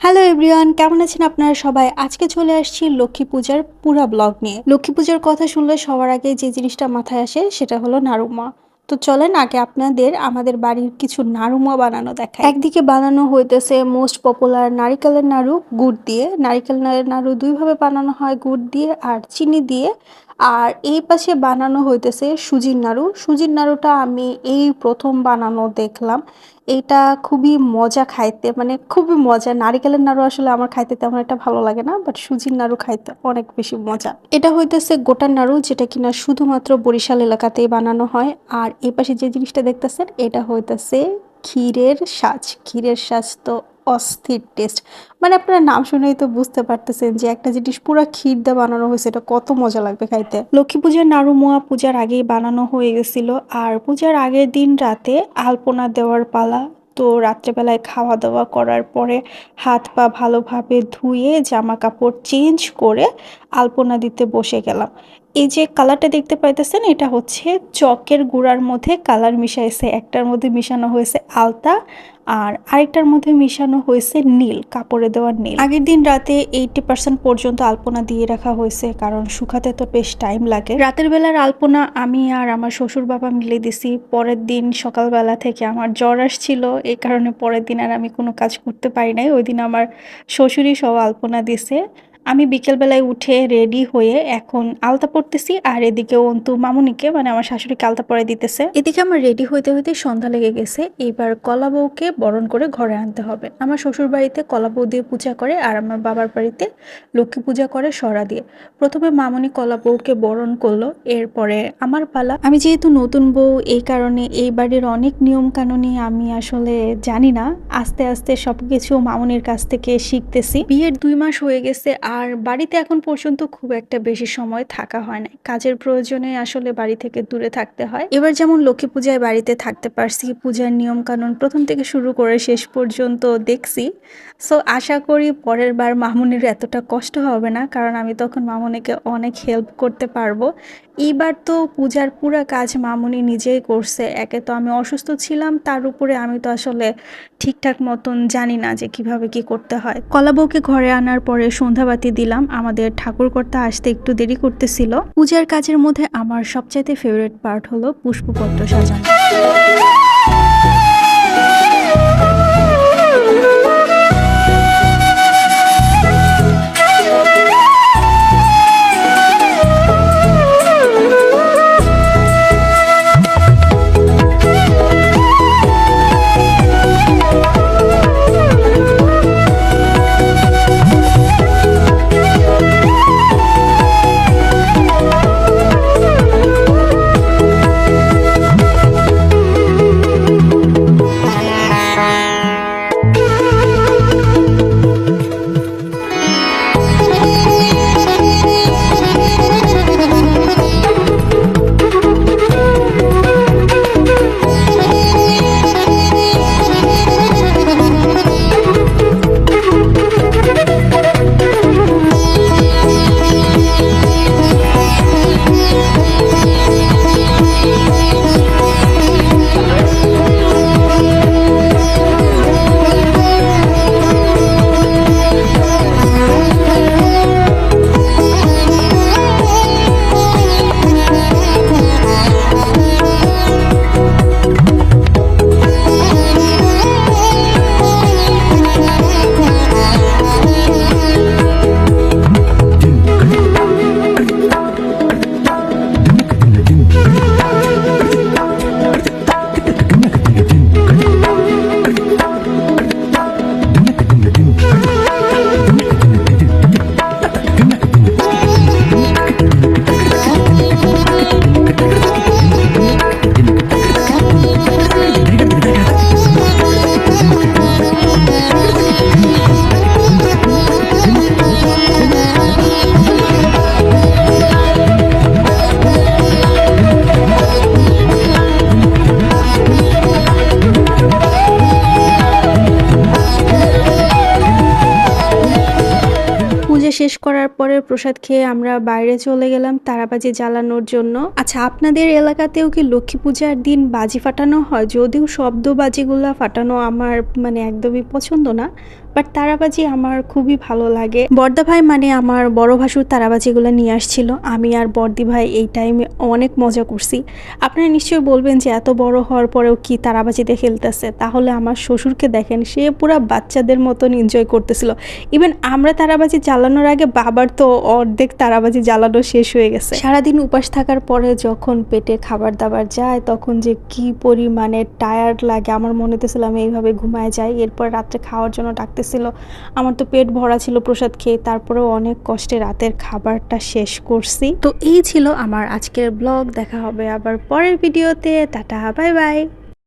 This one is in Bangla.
হ্যালো এভরিওয়ান কেমন আছেন আপনারা সবাই? আজকে চলে আসছি লক্ষ্মী পূজার পুরা ব্লগ নিয়ে। লক্ষ্মী পূজার কথা শুনলে সবার আগে যে জিনিসটা মাথায় আসে সেটা হলো নাড়ুমা। তো চলেন আগে আপনাদের আমাদের বাড়ির কিছু নাড়ুমা বানানো দেখা একদিকে বানানো হইতেছে মোস্ট পপুলার নারিকেলের নাড়ু, গুড় দিয়ে। নারিকেলের নাড়ু দুইভাবে বানানো হয়, গুড় দিয়ে আর চিনি দিয়ে। আর এই পাশে বানানো হইতেছে সুজির নাড়ু। সুজির নাড়ুটা আমি এই প্রথম বানানো দেখলাম। এটা খুবই মজা খাইতে মানে খুবই মজা। নারিকেলের নাড়ু আসলে আমার খাইতে তেমন একটা ভালো লাগে না বাট সুজির নাড়ু খাইতে অনেক বেশি মজা। এটা হইতেছে গোটার নাড়ু, যেটা কিনা শুধুমাত্র বরিশাল এলাকাতেই বানানো হয়। আর এই পাশে যে জিনিসটা দেখতেছেন, এটা হইতেছে ক্ষীরের সাজ। ক্ষীরের সাজ তো অস্থির টেস্ট মানে আপনারা নাম শুনেই তো বুঝতে পারতেছেন যে একটা জিনিস পুরো ক্ষীর দিয়ে বানানো হয়েছে, এটা কত মজা লাগবে খাইতে। লক্ষ্মী পূজার নাড়ু মোয়া পূজার আগেই বানানো হয়ে গেছিল, আর পূজার আগের দিন রাতে আলপনা দেওয়ার পালা, তো রাত্রেবেলায় খাওয়া দাওয়া করার পরে হাত পা ভালোভাবে ধুয়ে জামা কাপড় চেঞ্জ করে আলপনা দিতে বসে গেলাম। এই যে কালারটা দেখতে পাইতেছেন, এটা হচ্ছে চকের গুঁড়ার মধ্যে কালার মিশাইছে। একটার মধ্যে মিশানো হয়েছে আলতা আর আরেকটার মধ্যে মিশানো হয়েছে নীল, কাপড়ে দেওয়ার নীল। আগের দিন রাতে এইটি পার্সেন্ট পর্যন্ত আলপনা দিয়ে রাখা হয়েছে কারণ শুকাতে তো বেশ টাইম লাগে। রাতের বেলার আলপনা আমি আর আমার শ্বশুর বাবা মিলে দিছি। পরের দিন সকালবেলা থেকে আমার জ্বর আসছিল, এই কারণে পরের দিন আর আমি কোনো কাজ করতে পারি নাই। ওই দিন আমার শ্বশুরই সব আলপনা দিছে। আমি বিকেলবেলায় উঠে রেডি হয়ে এখন আলতা পড়তেছি আর এদিকে অন্তু মামুনিকে মানে আমার শাশুড়িকে আলতা পরে দিতেছে। এদিকে আমার রেডি হইতে হইতে সন্ধ্যা লেগে গেছে, এবার কলা বউকে বরণ করে ঘরে আনতে হবে। আমার শ্বশুর বাড়িতে কলা বউ দিয়ে পূজা করে, আর আমার বাবার বাড়িতে লক্ষ্মী পূজা করে সরা দিয়ে। প্রথমে মামুনি কলা বউকে বরণ করল, এরপরে আমার পালা। আমি যেহেতু নতুন বউ, এই কারণে এই বাড়ির অনেক নিয়ম কানুনই আমি আসলে জানি না। আস্তে আস্তে সবকিছু মামুনির কাছ থেকে শিখতেছি। বিয়ের দুই মাস হয়ে গেছে আর বাড়িতে এখন পর্যন্ত খুব একটা বেশি সময় থাকা হয় না কাজের প্রয়োজনে আসলে বাড়ি থেকে দূরে থাকতে হয়। এবার যেমন লক্ষ্মী পূজায় বাড়িতে থাকতে পারছি, পূজার নিয়ম কানুন প্রথম থেকে শুরু করে শেষ পর্যন্ত দেখছি। সো আশা করি পরের বার মামুনির এতটা কষ্ট হবে না, কারণ আমি তখন মামুনিকে অনেক হেল্প করতে পারব। এইবার তো পূজার পুরা কাজ মামুনি নিজেই করছে, একে তো আমি অসুস্থ ছিলাম, তার উপরে আমি তো আসলে ঠিকঠাক মতন জানি না যে কীভাবে কি করতে হয়। কলা বউকে ঘরে আনার পরে সন্ধ্যাবাতি দিলাম। আমাদের ঠাকুরকর্তা আসতে একটু দেরি করতেছিল। পূজার কাজের মধ্যে আমার সবচাইতে ফেভারিট পার্ট হলো পুষ্পপত্র সাজানো। শেষ করার পরে প্রসাদ খেয়ে আমরা বাইরে চলে গেলাম তারাবাজি জ্বালানোর জন্য। আচ্ছা আপনাদের এলাকাতেও কি লক্ষ্মী পূজার দিন বাজি ফাটানো হয়? যদিও শব্দ বাজিগুলা ফাটানো আমার মানে একদমই পছন্দ না, বাট তারাবাজি আমার খুবই ভালো লাগে। বর্দা ভাই মানে আমার বড় ভাসুর তারাবাজিগুলো নিয়ে আসছিল। আমি আর বর্দি ভাই এই টাইমে অনেক মজা করছি। আপনারা নিশ্চয়ই বলবেন যে এত বড় হওয়ার পরেও কি তারাবাজিতে খেলতেছে? তাহলে আমার শ্বশুরকে দেখেন, সে পুরো বাচ্চাদের মতন এনজয় করতেছিল। ইভেন আমরা তারাবাজি জ্বালানোর আগে বাবার তো অর্ধেক তারাবাজি জ্বালানো শেষ হয়ে গেছে। সারাদিন উপাস থাকার পরে যখন পেটে খাবার দাবার যায়, তখন যে কি পরিমাণে টায়ার্ড লাগে, আমার মনে হতেছিল আমি এইভাবে ঘুমায় যাই। এরপর রাত্রে খাওয়ার জন্য ডাকতেছিল। আমার তো পেট ভরা ছিল প্রসাদ খেয়ে, তারপরেও অনেক কষ্টে রাতের খাবারটা শেষ করছি। তো এই ছিল আমার আজকের ব্লগ, দেখা হবে আবার পরের ভিডিওতে। Tata bye bye